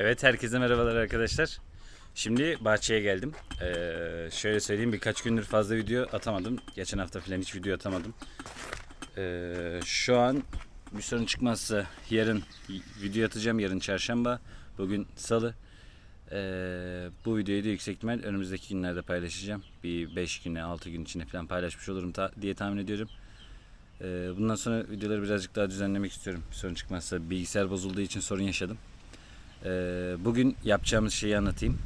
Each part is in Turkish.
Evet herkese merhabalar arkadaşlar. Şimdi bahçeye geldim. Ee, şöyle söyleyeyim birkaç gündür fazla video atamadım. Geçen hafta falan hiç video atamadım. Ee, şu an bir sorun çıkmazsa yarın video atacağım. Yarın çarşamba. Bugün salı. Ee, bu videoyu da yüksek ihtimal önümüzdeki günlerde paylaşacağım. Bir 5 güne 6 gün içinde falan paylaşmış olurum ta- diye tahmin ediyorum. Ee, bundan sonra videoları birazcık daha düzenlemek istiyorum. Bir sorun çıkmazsa bilgisayar bozulduğu için sorun yaşadım. Ee, bugün yapacağımız şeyi anlatayım.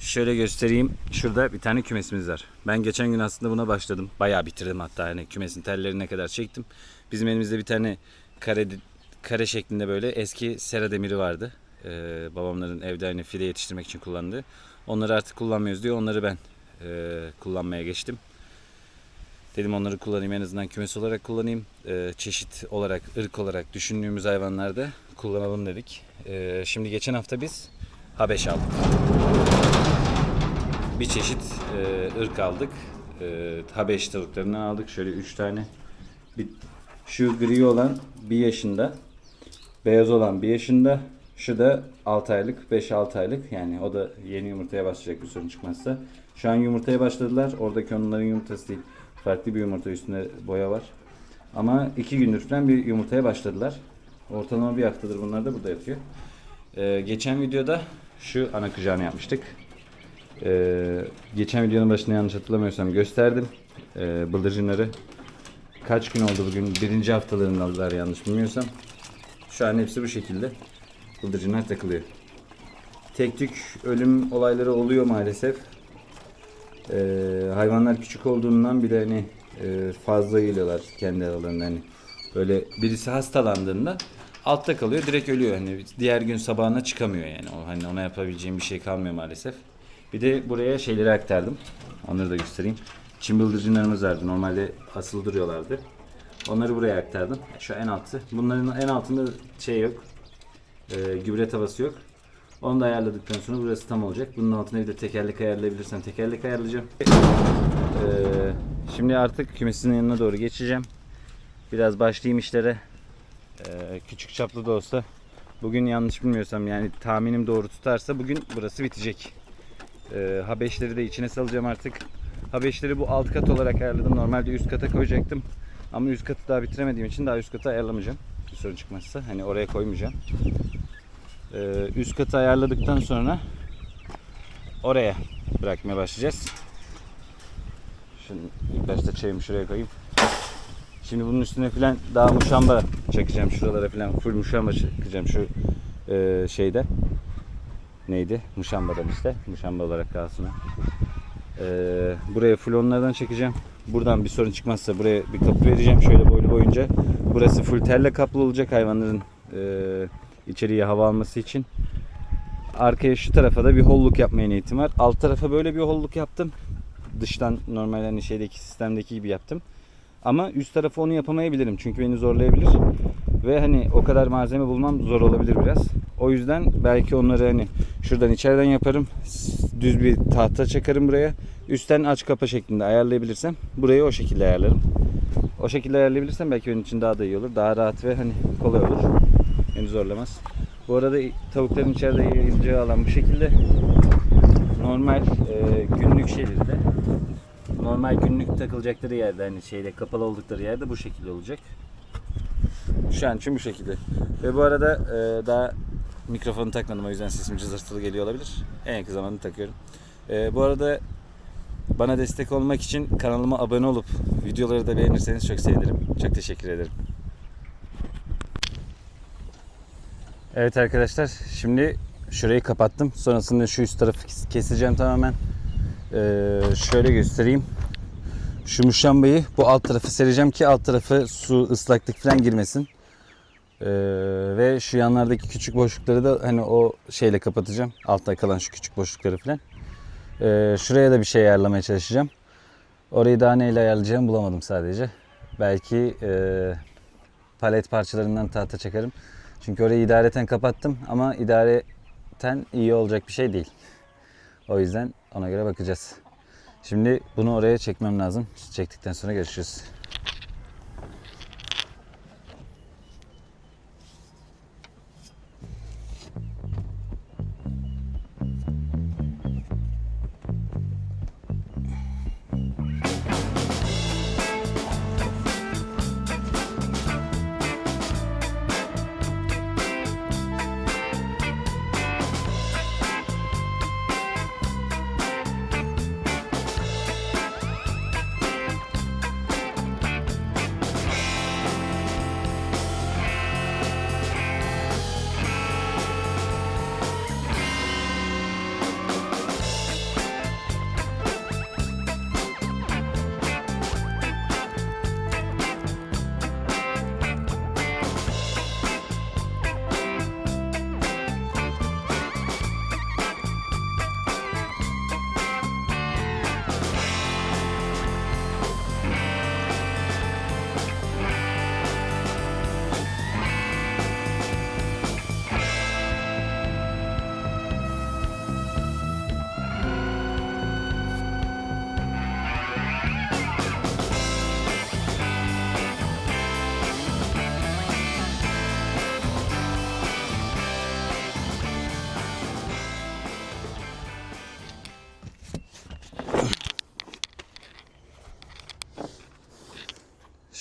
Şöyle göstereyim. Şurada bir tane kümesimiz var. Ben geçen gün aslında buna başladım. Bayağı bitirdim hatta. Yani kümesin tellerine kadar çektim. Bizim elimizde bir tane kare kare şeklinde böyle eski sera demiri vardı. Ee, babamların evde hani fide yetiştirmek için kullandığı. Onları artık kullanmıyoruz diyor. Onları ben e, kullanmaya geçtim. Dedim onları kullanayım en azından kümes olarak kullanayım. Ee, çeşit olarak, ırk olarak düşündüğümüz hayvanlarda kullanalım dedik. Ee, şimdi geçen hafta biz Habeş aldık. Bir çeşit e, ırk aldık. E, Habeş tavuklarından aldık. Şöyle 3 tane. Bir, şu gri olan 1 yaşında. Beyaz olan 1 yaşında. Şu da 6 aylık, 5-6 aylık. Yani o da yeni yumurtaya başlayacak bir sorun çıkmazsa. Şu an yumurtaya başladılar. Oradaki onların yumurtası değil. Farklı bir yumurta üstünde boya var. Ama 2 gündür falan bir yumurtaya başladılar. Ortalama bir haftadır bunlar da burada yatıyor. Ee, geçen videoda şu ana kucağını yapmıştık. Ee, geçen videonun başında yanlış hatırlamıyorsam gösterdim. Ee, bıldırcınları kaç gün oldu bugün? Birinci haftalarını aldılar yanlış bilmiyorsam. Şu an hepsi bu şekilde. Bıldırcınlar takılıyor. Tek tük ölüm olayları oluyor maalesef. Ee, hayvanlar küçük olduğundan bile hani e, fazla geliyorlar kendi aralarında hani. Böyle birisi hastalandığında altta kalıyor direkt ölüyor hani diğer gün sabahına çıkamıyor yani o hani ona yapabileceğim bir şey kalmıyor maalesef. Bir de buraya şeyleri aktardım. Onları da göstereyim. Çin bıldırcınlarımız vardı. Normalde asılı duruyorlardı. Onları buraya aktardım. Şu en altı. Bunların en altında şey yok. E, gübre tavası yok. Onu da ayarladıktan sonra burası tam olacak. Bunun altına bir de tekerlek ayarlayabilirsem tekerlek ayarlayacağım. Ee, şimdi artık kümesinin yanına doğru geçeceğim. Biraz başlayayım işlere. Ee, küçük çaplı da olsa. Bugün yanlış bilmiyorsam yani tahminim doğru tutarsa bugün burası bitecek. Ee, Habeşleri de içine salacağım artık. Habeşleri bu alt kat olarak ayarladım. Normalde üst kata koyacaktım. Ama üst katı daha bitiremediğim için daha üst kata ayarlamayacağım. Bir sorun çıkmazsa hani oraya koymayacağım. Ee, üst katı ayarladıktan sonra oraya bırakmaya başlayacağız. Şimdi ilk başta çayımı şuraya koyayım. Şimdi bunun üstüne filan daha muşamba çakacağım şuralara filan full muşamba çakacağım şu e, şeyde. Neydi? Muşambadan işte. Muşamba olarak kalsın. Ee, buraya full onlardan çekeceğim. Buradan bir sorun çıkmazsa buraya bir kapı vereceğim şöyle boylu boyunca. Burası full telle kaplı olacak hayvanların e, içeriye hava alması için. Arkaya şu tarafa da bir holluk yapmaya niyetim var. Alt tarafa böyle bir holluk yaptım. Dıştan normal hani şeydeki sistemdeki gibi yaptım. Ama üst tarafa onu yapamayabilirim. Çünkü beni zorlayabilir. Ve hani o kadar malzeme bulmam zor olabilir biraz. O yüzden belki onları hani şuradan içeriden yaparım. Düz bir tahta çakarım buraya. Üstten aç kapa şeklinde ayarlayabilirsem burayı o şekilde ayarlarım. O şekilde ayarlayabilirsem belki benim için daha da iyi olur. Daha rahat ve hani kolay olur. Beni zorlamaz. Bu arada tavukların içeride yayılacağı alan bu şekilde. Normal e, günlük de normal günlük takılacakları yerde hani şeyde kapalı oldukları yerde bu şekilde olacak. Şu an için bu şekilde. Ve bu arada e, daha mikrofonu takmadım o yüzden sesim cızırtılı geliyor olabilir. En yakın zamanda takıyorum. E, bu arada bana destek olmak için kanalıma abone olup videoları da beğenirseniz çok sevinirim. Çok teşekkür ederim. Evet arkadaşlar şimdi şurayı kapattım. Sonrasında şu üst tarafı kes- keseceğim tamamen. Ee, şöyle göstereyim. Şu muşambayı bu alt tarafı sereceğim ki alt tarafı su ıslaklık falan girmesin. Ee, ve şu yanlardaki küçük boşlukları da hani o şeyle kapatacağım. Altta kalan şu küçük boşlukları falan. Ee, şuraya da bir şey ayarlamaya çalışacağım. Orayı daha neyle ayarlayacağımı bulamadım sadece. Belki e, palet parçalarından tahta çakarım. Çünkü orayı idareten kapattım ama idareten iyi olacak bir şey değil. O yüzden ona göre bakacağız. Şimdi bunu oraya çekmem lazım. Çektikten sonra görüşürüz.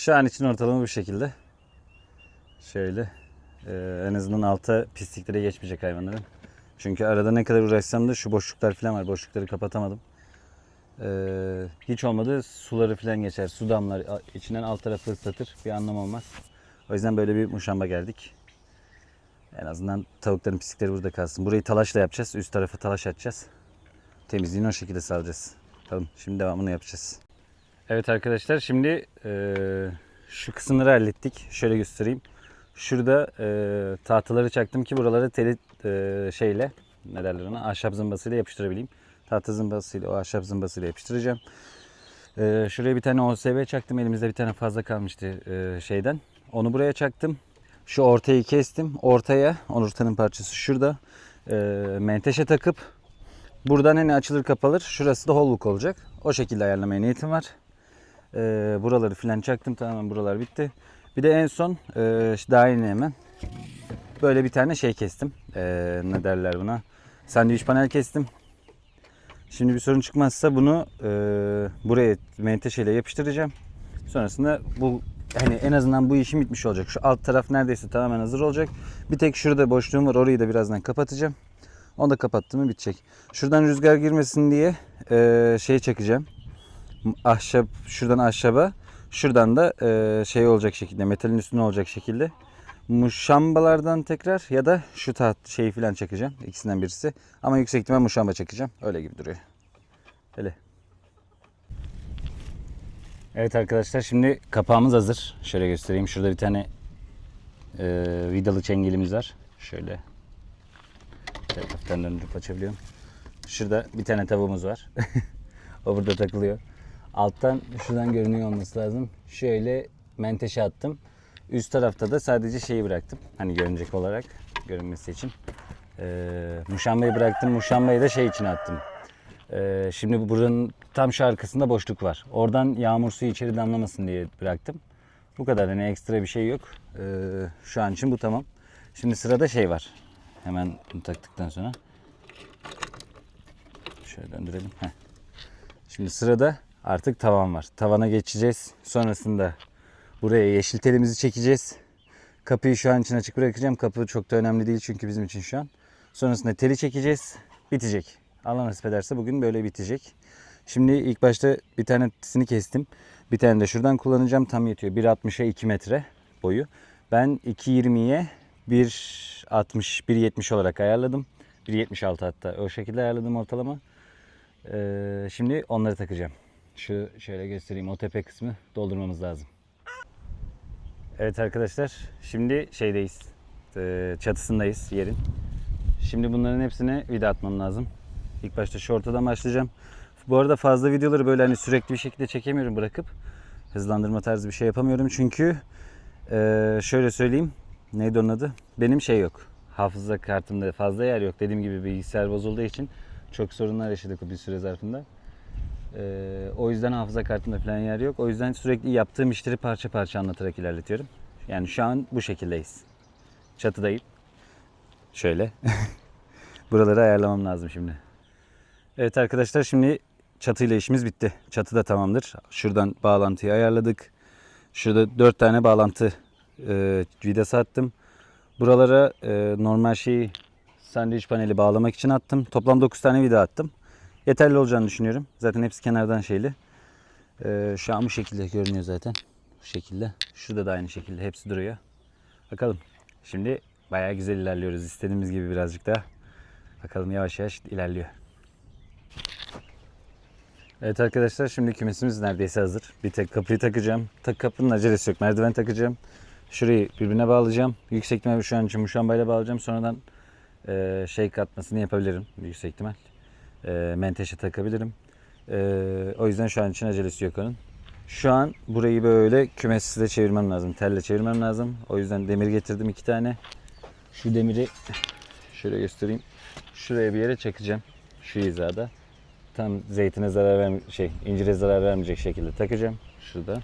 Şu an için ortalama bu şekilde. Şöyle. Ee, en azından alta pisliklere geçmeyecek hayvanların. Çünkü arada ne kadar uğraşsam da şu boşluklar falan var. Boşlukları kapatamadım. Ee, hiç olmadı suları falan geçer. Su damlar içinden alt tarafı ıslatır. Bir anlam olmaz. O yüzden böyle bir muşamba geldik. En azından tavukların pislikleri burada kalsın. Burayı talaşla yapacağız. Üst tarafı talaş atacağız. Temizliğini o şekilde sağlayacağız. Tamam şimdi devamını yapacağız. Evet arkadaşlar şimdi eee, şu kısımları hallettik. Şöyle göstereyim. Şurada eee tahtaları çaktım ki buraları teli eee, şeyle ne derler ona ahşap zımbasıyla yapıştırabileyim. Tahta zımbasıyla o ahşap zımbasıyla yapıştıracağım. Eee, şuraya bir tane OSB çaktım. Elimizde bir tane fazla kalmıştı eee, şeyden. Onu buraya çaktım. Şu ortayı kestim. Ortaya ortanın parçası şurada. Eee menteşe takıp buradan hani açılır kapalır. Şurası da holluk olacak. O şekilde ayarlamaya niyetim var. Eee, buraları filan çaktım. Tamamen buralar bitti. Bir de en son işte daha yeni hemen böyle bir tane şey kestim. Eee, ne derler buna? Sandviç panel kestim. Şimdi bir sorun çıkmazsa bunu eee, buraya menteşeyle yapıştıracağım. Sonrasında bu hani en azından bu işim bitmiş olacak. Şu alt taraf neredeyse tamamen hazır olacak. Bir tek şurada boşluğum var. Orayı da birazdan kapatacağım. Onu da kapattım mı bitecek. Şuradan rüzgar girmesin diye eee, şey çekeceğim. Ahşap şuradan ahşaba, şuradan da eee, şey olacak şekilde, metalin üstüne olacak şekilde. Muşambalardan tekrar ya da şu taht şeyi falan çakacağım. İkisinden birisi. Ama yüksek ihtimal muşamba çakacağım. Öyle gibi duruyor. Öyle. Evet arkadaşlar şimdi kapağımız hazır. Şöyle göstereyim. Şurada bir tane e, vidalı çengelimiz var. Şöyle. Hafiften döndürüp açabiliyorum. Şurada bir tane tavuğumuz var. o burada takılıyor. Alttan şuradan görünüyor olması lazım. Şöyle menteşe attım. Üst tarafta da sadece şeyi bıraktım. Hani görünecek olarak görünmesi için. Ee, muşambayı bıraktım. Muşambayı da şey için attım. Ee, şimdi bu buranın tam şu arkasında boşluk var. Oradan yağmur suyu içeri damlamasın diye bıraktım. Bu kadar hani ekstra bir şey yok. Ee, şu an için bu tamam. Şimdi sırada şey var. Hemen bunu taktıktan sonra. Şöyle döndürelim. Heh. Şimdi sırada artık tavan var. Tavana geçeceğiz. Sonrasında buraya yeşil telimizi çekeceğiz. Kapıyı şu an için açık bırakacağım. Kapı çok da önemli değil çünkü bizim için şu an. Sonrasında teli çekeceğiz. Bitecek. Allah nasip ederse bugün böyle bitecek. Şimdi ilk başta bir tanesini kestim. Bir tane de şuradan kullanacağım. Tam yetiyor. 1.60'a 2 metre boyu. Ben 2.20'ye 1.60, 1.70 olarak ayarladım. 1.76 hatta o şekilde ayarladım ortalama. Ee, şimdi onları takacağım. Şu şöyle göstereyim. O tepe kısmı doldurmamız lazım. Evet arkadaşlar. Şimdi şeydeyiz. Ee, çatısındayız yerin. Şimdi bunların hepsine vida atmam lazım. İlk başta şu ortadan başlayacağım. Bu arada fazla videoları böyle hani sürekli bir şekilde çekemiyorum bırakıp. Hızlandırma tarzı bir şey yapamıyorum. Çünkü ee, şöyle söyleyeyim. Neydi onun adı? Benim şey yok. Hafıza kartımda fazla yer yok. Dediğim gibi bilgisayar bozulduğu için çok sorunlar yaşadık bir süre zarfında. Ee, o yüzden hafıza kartımda falan yer yok. O yüzden sürekli yaptığım işleri parça parça anlatarak ilerletiyorum. Yani şu an bu şekildeyiz. Çatıdayım. Şöyle. Buraları ayarlamam lazım şimdi. Evet arkadaşlar şimdi çatıyla işimiz bitti. Çatı da tamamdır. Şuradan bağlantıyı ayarladık. Şurada 4 tane bağlantı e, vidası attım. Buralara e, normal şeyi sandviç paneli bağlamak için attım. Toplam 9 tane vida attım. Yeterli olacağını düşünüyorum. Zaten hepsi kenardan şeyli. E, şu an bu şekilde görünüyor zaten. Bu şekilde. Şurada da aynı şekilde hepsi duruyor. Bakalım. Şimdi bayağı güzel ilerliyoruz. İstediğimiz gibi birazcık daha. Bakalım yavaş yavaş ilerliyor. Evet arkadaşlar şimdi kümesimiz neredeyse hazır. Bir tek kapıyı takacağım. Tak kapının acelesi yok. Merdiven takacağım. Şurayı birbirine bağlayacağım. Yüksek ihtimal şu an için muşambayla bağlayacağım. Sonradan e, şey katmasını yapabilirim. Yüksek ihtimal. E, menteşe takabilirim. E, o yüzden şu an için acelesi yok onun. Şu an burayı böyle kümesle çevirmem lazım. Telle çevirmem lazım. O yüzden demir getirdim iki tane. Şu demiri şöyle göstereyim. Şuraya bir yere çakacağım. Şu hizada tam zeytine zarar verme şey incire zarar vermeyecek şekilde takacağım şurada.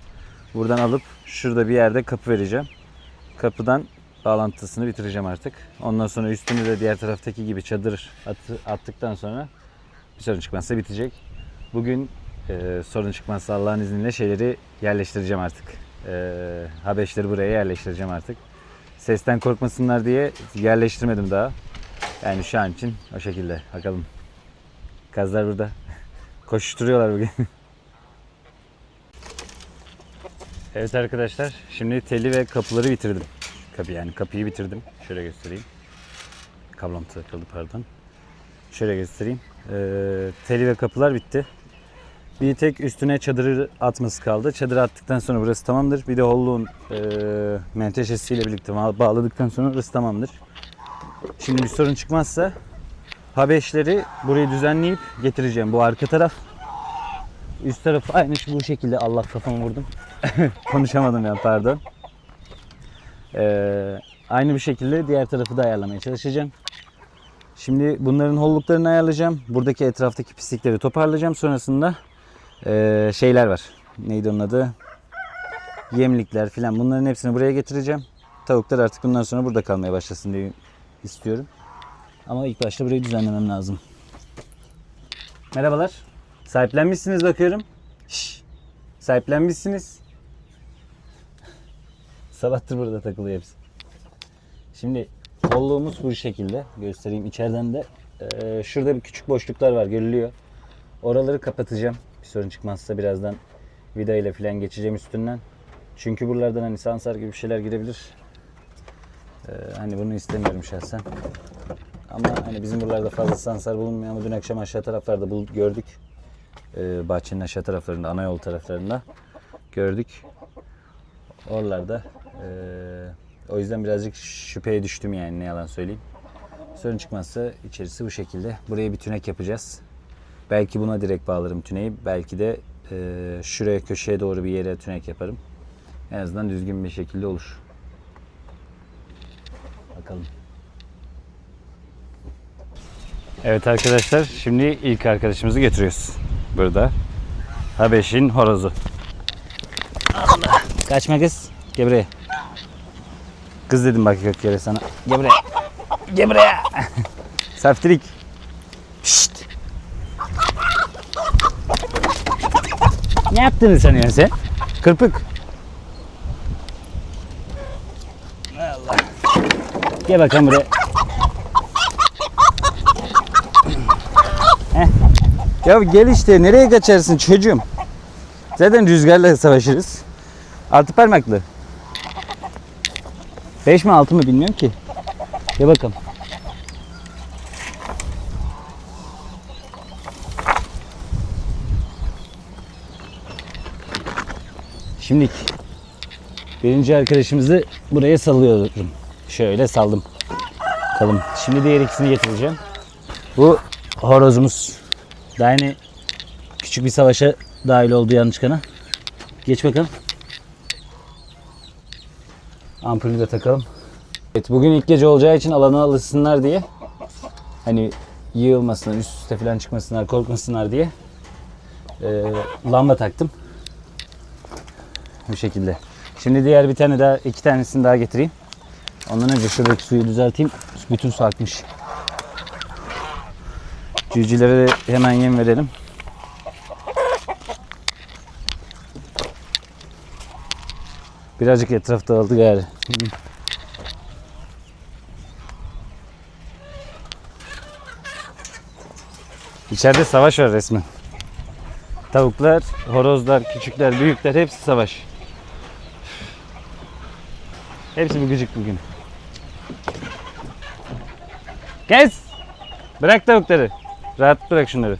Buradan alıp şurada bir yerde kapı vereceğim. Kapıdan bağlantısını bitireceğim artık. Ondan sonra üstünü de diğer taraftaki gibi çadır atı, attıktan sonra bir sorun çıkmazsa bitecek. Bugün e, sorun çıkmazsa Allah'ın izniyle şeyleri yerleştireceğim artık. Ee, Habeşleri buraya yerleştireceğim artık. Sesten korkmasınlar diye yerleştirmedim daha. Yani şu an için o şekilde. Bakalım. Kazlar burada. Koşturuyorlar bugün. evet arkadaşlar. Şimdi teli ve kapıları bitirdim. Kapı yani kapıyı bitirdim. Şöyle göstereyim. Kablom takıldı pardon. Şöyle göstereyim. Ee, teli ve kapılar bitti. Bir tek üstüne çadırı atması kaldı. Çadırı attıktan sonra burası tamamdır. Bir de holluğun e, menteşesiyle birlikte ba- bağladıktan sonra burası tamamdır. Şimdi bir sorun çıkmazsa Habeşleri burayı düzenleyip getireceğim. Bu arka taraf. Üst taraf aynı bu şekilde. Allah kafamı vurdum. Konuşamadım ya pardon. Ee, aynı bir şekilde diğer tarafı da ayarlamaya çalışacağım. Şimdi bunların holluklarını ayarlayacağım. Buradaki etraftaki pislikleri toparlayacağım. Sonrasında eee, şeyler var. Neydi onun adı? Yemlikler filan. Bunların hepsini buraya getireceğim. Tavuklar artık bundan sonra burada kalmaya başlasın diye istiyorum. Ama ilk başta burayı düzenlemem lazım. Merhabalar. Sahiplenmişsiniz bakıyorum. Şşş. Sahiplenmişsiniz. Sabahtır burada takılıyor hepsi. Şimdi kolluğumuz bu şekilde. Göstereyim içeriden de. eee, şurada bir küçük boşluklar var görülüyor. Oraları kapatacağım. Bir sorun çıkmazsa birazdan vida ile falan geçeceğim üstünden. Çünkü buralardan hani sansar gibi bir şeyler girebilir. Eee, hani bunu istemiyorum şahsen. Ama hani bizim buralarda fazla sansar bulunmuyor ama dün akşam aşağı taraflarda bul gördük. Eee, bahçenin aşağı taraflarında, ana yol taraflarında gördük. Oralarda eee, o yüzden birazcık şüpheye düştüm yani ne yalan söyleyeyim. Sorun çıkmazsa içerisi bu şekilde. Buraya bir tünek yapacağız. Belki buna direkt bağlarım tüneyi. Belki de eee, şuraya köşeye doğru bir yere tünek yaparım. En azından düzgün bir şekilde olur. Bakalım. Evet arkadaşlar şimdi ilk arkadaşımızı getiriyoruz. Burada. Habeş'in horozu. Allah. Kaçma kız. Gel buraya. Kız dedim bak yok yere sana. Gel buraya. Gel buraya. Saftirik. Pişt. Ne yaptığını sanıyorsun sen? Kırpık. Allah. Gel bakalım buraya. Heh. Ya gel işte nereye kaçarsın çocuğum? Zaten rüzgarla savaşırız. Altı parmaklı. Beş mi altı mı bilmiyorum ki. Gel bakalım. Şimdi birinci arkadaşımızı buraya salıyorum. Şöyle saldım. Bakalım. Şimdi diğer ikisini getireceğim. Bu horozumuz. Daha yeni küçük bir savaşa dahil oldu yanlış kana. Geç bakalım. Ampulü de takalım. Evet bugün ilk gece olacağı için alana alışsınlar diye hani yığılmasınlar, üst üste falan çıkmasınlar, korkmasınlar diye eee, lamba taktım. Bu şekilde. Şimdi diğer bir tane daha, iki tanesini daha getireyim. Ondan önce şuradaki suyu düzelteyim. Bütün su akmış. Cücülere de hemen yem verelim. Birazcık etraf dağıldı gari. İçeride savaş var resmen. Tavuklar, horozlar, küçükler, büyükler hepsi savaş. Hepsi bir gıcık bugün. Kes! Bırak tavukları. Rahat bırak şunları.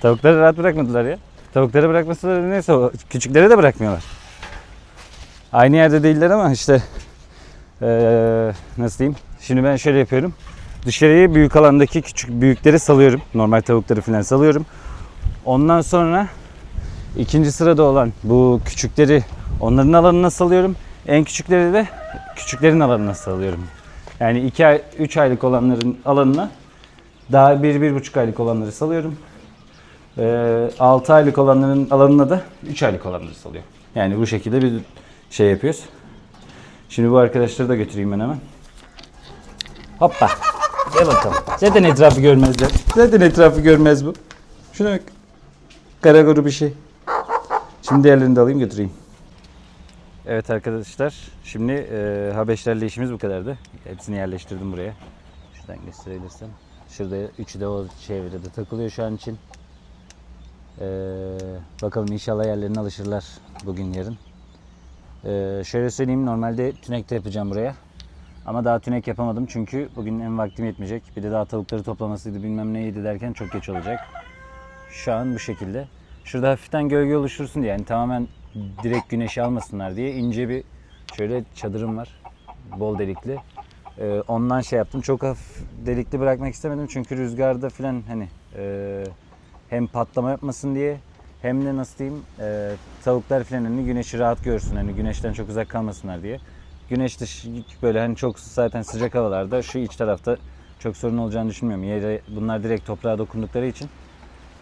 Tavukları rahat bırakmadılar ya. Tavukları bırakmasalar neyse o küçükleri de bırakmıyorlar. Aynı yerde değiller ama işte eee, nasıl diyeyim? Şimdi ben şöyle yapıyorum. Dışarıya büyük alandaki küçük büyükleri salıyorum. Normal tavukları falan salıyorum. Ondan sonra ikinci sırada olan bu küçükleri onların alanına salıyorum. En küçükleri de küçüklerin alanına salıyorum. Yani 2 ay, 3 aylık olanların alanına daha 1-1,5 aylık olanları salıyorum. 6 aylık olanların alanına da 3 aylık olanları salıyor. Yani bu şekilde bir şey yapıyoruz. Şimdi bu arkadaşları da götüreyim ben hemen. Hoppa. Gel bakalım. Zaten etrafı görmezler. Zaten etrafı görmez bu. Şuna bak. Kara kuru bir şey. Şimdi diğerlerini de alayım götüreyim. Evet arkadaşlar şimdi e, Habeşlerle işimiz bu kadardı. Hepsini yerleştirdim buraya. Şuradan gösterebilirsem. Şurada üçü de o çevrede takılıyor şu an için. E, bakalım inşallah yerlerine alışırlar bugün yarın. E, şöyle söyleyeyim normalde tünekte yapacağım buraya. Ama daha tünek yapamadım çünkü bugün en vaktim yetmeyecek. Bir de daha tavukları toplamasıydı bilmem neydi derken çok geç olacak. Şu an bu şekilde. Şurada hafiften gölge oluştursun diye yani tamamen direkt güneşi almasınlar diye ince bir şöyle çadırım var. Bol delikli. Ee, ondan şey yaptım. Çok hafif delikli bırakmak istemedim çünkü rüzgarda filan hani e, hem patlama yapmasın diye hem de nasıl diyeyim e, tavuklar filan hani güneşi rahat görsün hani güneşten çok uzak kalmasınlar diye. Güneş dışı böyle hani çok zaten sıcak havalarda şu iç tarafta çok sorun olacağını düşünmüyorum. Yere bunlar direkt toprağa dokundukları için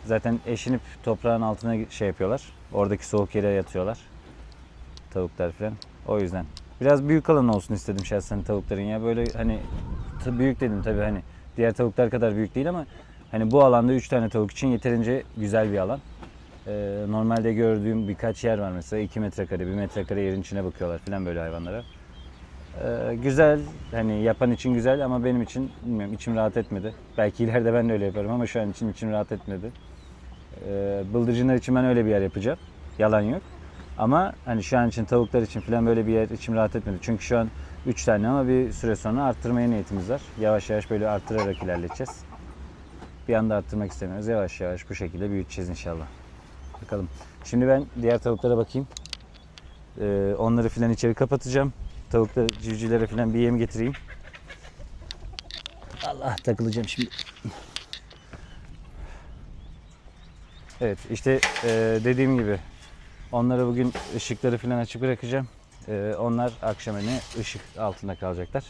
zaten eşinip toprağın altına şey yapıyorlar. Oradaki soğuk yere yatıyorlar. Tavuklar falan. O yüzden. Biraz büyük alan olsun istedim şahsen tavukların ya. Böyle hani büyük dedim tabii hani diğer tavuklar kadar büyük değil ama hani bu alanda 3 tane tavuk için yeterince güzel bir alan. Ee, normalde gördüğüm birkaç yer var mesela 2 metrekare, 1 metrekare yerin içine bakıyorlar falan böyle hayvanlara. Ee, güzel hani yapan için güzel ama benim için bilmiyorum içim rahat etmedi. Belki ileride ben de öyle yaparım ama şu an için içim rahat etmedi. Ee, bıldırcınlar için ben öyle bir yer yapacağım. Yalan yok. Ama hani şu an için tavuklar için falan böyle bir yer içim rahat etmedi. Çünkü şu an 3 tane ama bir süre sonra arttırmaya niyetimiz var. Yavaş yavaş böyle arttırarak ilerleteceğiz. Bir anda arttırmak istemiyoruz. Yavaş yavaş bu şekilde büyüteceğiz inşallah. Bakalım. Şimdi ben diğer tavuklara bakayım. Ee, onları filan içeri kapatacağım. Tavukları, civcivlere filan bir yem getireyim. Allah takılacağım şimdi. Evet işte e, dediğim gibi onları bugün ışıkları falan açık bırakacağım. E, onlar akşam hani ışık altında kalacaklar.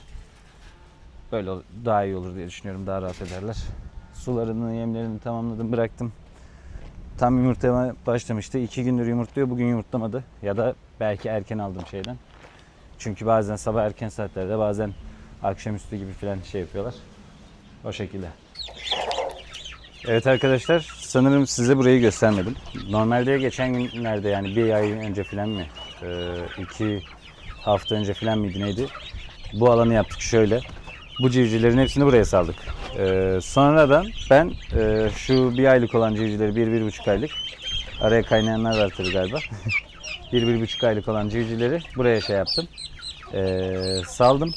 Böyle daha iyi olur diye düşünüyorum. Daha rahat ederler. Sularını, yemlerini tamamladım, bıraktım. Tam yumurtlamaya başlamıştı. İki gündür yumurtluyor. Bugün yumurtlamadı. Ya da belki erken aldım şeyden. Çünkü bazen sabah erken saatlerde bazen akşamüstü gibi falan şey yapıyorlar. O şekilde. Evet arkadaşlar sanırım size burayı göstermedim. Normalde geçen günlerde yani bir ay önce falan mı? İki hafta önce falan mıydı neydi? Bu alanı yaptık şöyle. Bu civcivlerin hepsini buraya saldık. Ee, sonradan ben e, şu bir aylık olan civcivleri bir, bir buçuk aylık araya kaynayanlar var tabii galiba. bir, bir buçuk aylık olan civcivleri buraya şey yaptım. Ee, saldım.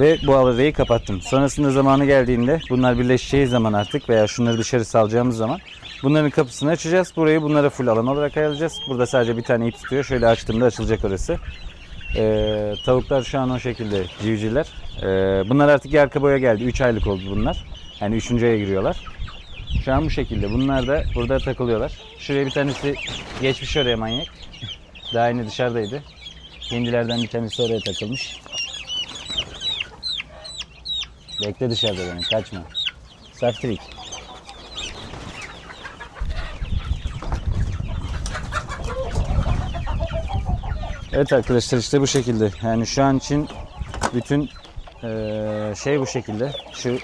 Ve bu alayı kapattım. Sonrasında zamanı geldiğinde bunlar birleşeceği zaman artık veya şunları dışarı salacağımız zaman bunların kapısını açacağız. Burayı bunlara full alan olarak ayarlayacağız. Burada sadece bir tane ip tutuyor. Şöyle açtığımda açılacak orası. Ee, tavuklar şu an o şekilde civcivler. Ee, bunlar artık arka boya geldi. 3 aylık oldu bunlar. Yani 3. aya giriyorlar. Şu an bu şekilde. Bunlar da burada takılıyorlar. Şuraya bir tanesi geçmiş oraya manyak. Daha yeni dışarıdaydı. Hindilerden bir tanesi oraya takılmış. Bekle dışarıda benim. Kaçma. Saftirik. Evet arkadaşlar işte bu şekilde. Yani şu an için bütün eee, şey bu şekilde. Şu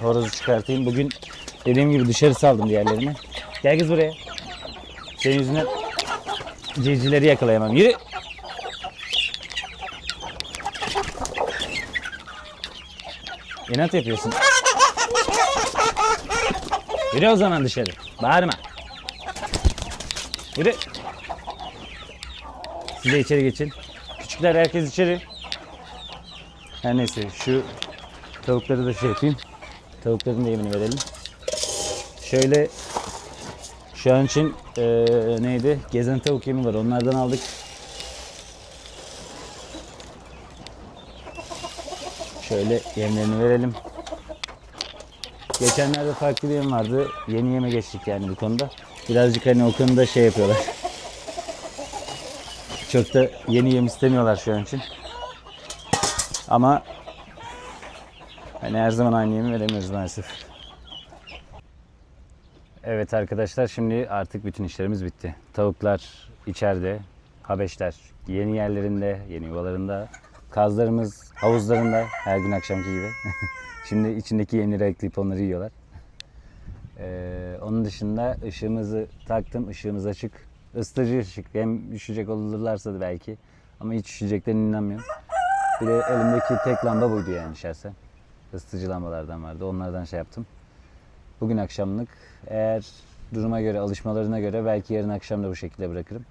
horozu çıkartayım. Bugün dediğim gibi dışarı saldım diğerlerini. Gel kız buraya. Senin yüzünden civcivleri yakalayamam. Yürü. İnat yapıyorsun. Yürü o zaman dışarı. Bağırma. Yürü. Siz de içeri geçin. Küçükler herkes içeri. Her neyse şu tavukları da şey yapayım. Tavukların da yemini verelim. Şöyle şu an için eee, neydi? Gezen tavuk yemi var. Onlardan aldık. Şöyle yemlerini verelim. Geçenlerde farklı bir yem vardı. Yeni yeme geçtik yani bu konuda. Birazcık hani o konuda şey yapıyorlar. Da yeni yem istemiyorlar şu an için. Ama hani her zaman aynı yemi veremiyoruz maalesef. Evet arkadaşlar şimdi artık bütün işlerimiz bitti. Tavuklar içeride, habeşler yeni yerlerinde, yeni yuvalarında. Kazlarımız havuzlarında her gün akşamki gibi. şimdi içindeki yemleri ekleyip onları yiyorlar. Ee, onun dışında ışığımızı taktım. Işığımız açık. Isıtıcı ışık. Hem üşüyecek olurlarsa da belki. Ama hiç üşüyeceklerine inanmıyorum. Bir de elimdeki tek lamba buydu yani şahsen. Isıtıcı lambalardan vardı. Onlardan şey yaptım. Bugün akşamlık eğer duruma göre, alışmalarına göre belki yarın akşam da bu şekilde bırakırım.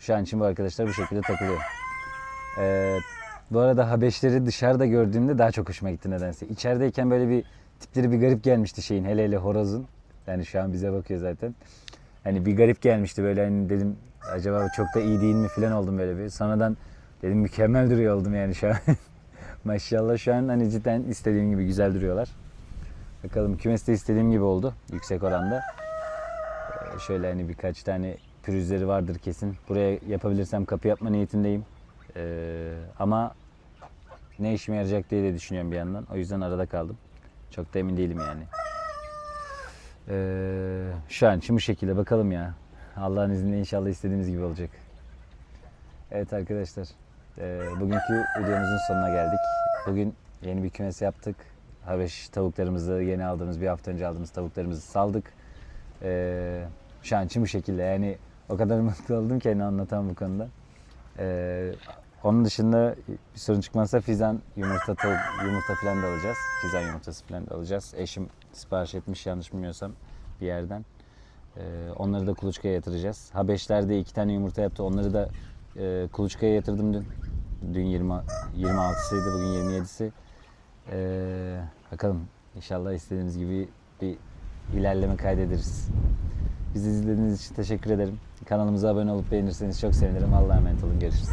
Şu an için bu arkadaşlar bu şekilde takılıyor. Ee, bu arada Habeşleri dışarıda gördüğümde daha çok hoşuma gitti nedense. İçerideyken böyle bir tipleri bir garip gelmişti şeyin hele hele horozun. Yani şu an bize bakıyor zaten. Hani bir garip gelmişti böyle hani dedim acaba çok da iyi değil mi falan oldum böyle bir. Sonradan dedim mükemmel duruyor oldum yani şu an. Maşallah şu an hani cidden istediğim gibi güzel duruyorlar. Bakalım kümeste istediğim gibi oldu yüksek oranda. Ee, şöyle hani birkaç tane pürüzleri vardır kesin. Buraya yapabilirsem kapı yapma niyetindeyim. Ee, ama ne işime yarayacak diye de düşünüyorum bir yandan. O yüzden arada kaldım. Çok da emin değilim yani. Ee, şu için bu şekilde bakalım ya. Allah'ın izniyle inşallah istediğimiz gibi olacak. Evet arkadaşlar. ee, bugünkü videomuzun sonuna geldik. Bugün yeni bir kümes yaptık. Habeş tavuklarımızı yeni aldığımız bir hafta önce aldığımız tavuklarımızı saldık. Ee, şu an için bu şekilde yani o kadar mutlu oldum ki hani anlatamam bu konuda. Ee, onun dışında bir sorun çıkmazsa fizan yumurta yumurta falan da alacağız. Fizan yumurtası falan da alacağız. Eşim sipariş etmiş yanlış bilmiyorsam bir yerden. Ee, onları da kuluçkaya yatıracağız. Habeşler'de iki tane yumurta yaptı. Onları da e, kuluçkaya yatırdım dün. Dün 20, 26'sıydı bugün 27'si. Ee, bakalım inşallah istediğimiz gibi bir ilerleme kaydederiz. Bizi izlediğiniz için teşekkür ederim. Kanalımıza abone olup beğenirseniz çok sevinirim. Allah'a emanet olun. Görüşürüz.